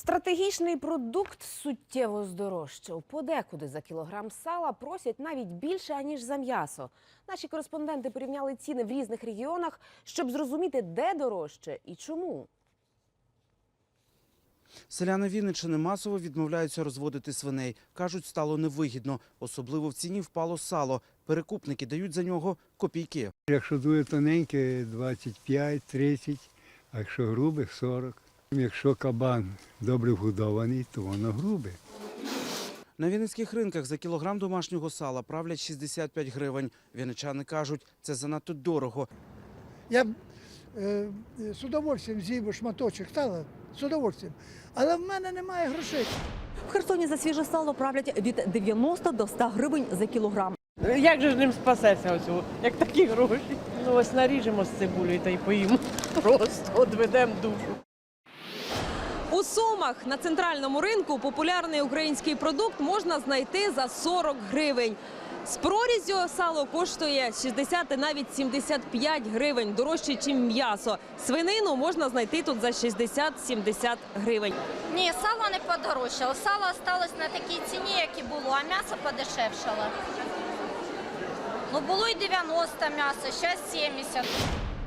Стратегічний продукт суттєво здорожчав. Подекуди за кілограм сала просять навіть більше аніж за м'ясо. Наші кореспонденти порівняли ціни в різних регіонах, щоб зрозуміти, де дорожче і чому. Селяни Вінниччини масово відмовляються розводити свиней. Кажуть, стало невигідно. Особливо в ціні впало сало. Перекупники дають за нього копійки. Якщо дуже тоненьке 25-30, а якщо грубих 40. Якщо кабан добре вгодований, то воно грубе. На вінницьких ринках за кілограм домашнього сала правлять 65 гривень. Вінничани кажуть, це занадто дорого. Я б е, з удовольствием з'їв шматочок сала, з удовольствием. Але в мене немає грошей. В Херсоні за свіже сало правлять від 90 до 100 гривень за кілограм. Як же ж ним спасеться оцього, як такі гроші? Ну ось наріжемо з цибулею та й поїмо. Просто одведемо душу. У Сумах на центральному ринку популярний український продукт можна знайти за 40 гривень. З проріззю сало коштує 60 і навіть 75 гривень, дорожче, ніж м'ясо. Свинину можна знайти тут за 60-70 гривень. Ні, сало не подорожчало. Сало осталось на такій ціні, як і було, а м'ясо подешевшало. Ну було і 90 м'ясо, зараз 70.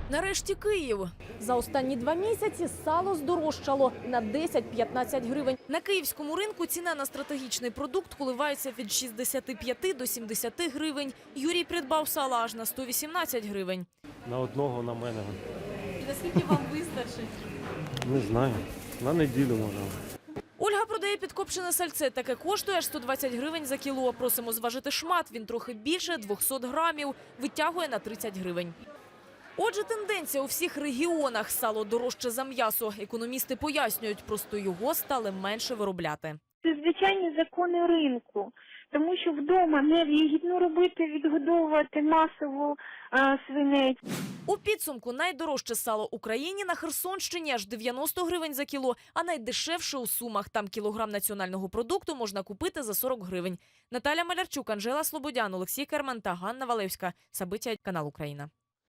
Нарешті Київ. За останні два місяці сало здорожчало на 10-15 гривень. На київському ринку ціна на стратегічний продукт коливається від 65 до 70 гривень. Юрій придбав сало аж на 118 гривень. На одного на мене. І Наскільки вам вистачить? Не знаю. На неділю може. Ольга продає підкопчене сальце. Таке коштує аж 120 гривень за кіло. Просимо зважити шмат. Він трохи більше 200 грамів. Витягує на 30 гривень. Отже, тенденція у всіх регіонах сало дорожче за м'ясо. Економісти пояснюють, просто його стали менше виробляти. Це звичайні закони ринку, тому що вдома не вигідно робити, відгодовувати масово е, свиней. У підсумку найдорожче сало Україні на Херсонщині аж 90 гривень за кіло, а найдешевше у Сумах. Там кілограм національного продукту можна купити за 40 гривень. Наталя Малярчук, Анжела Слободян, Олексій Керман та Ганна Валевська. Сабиття канал Україна.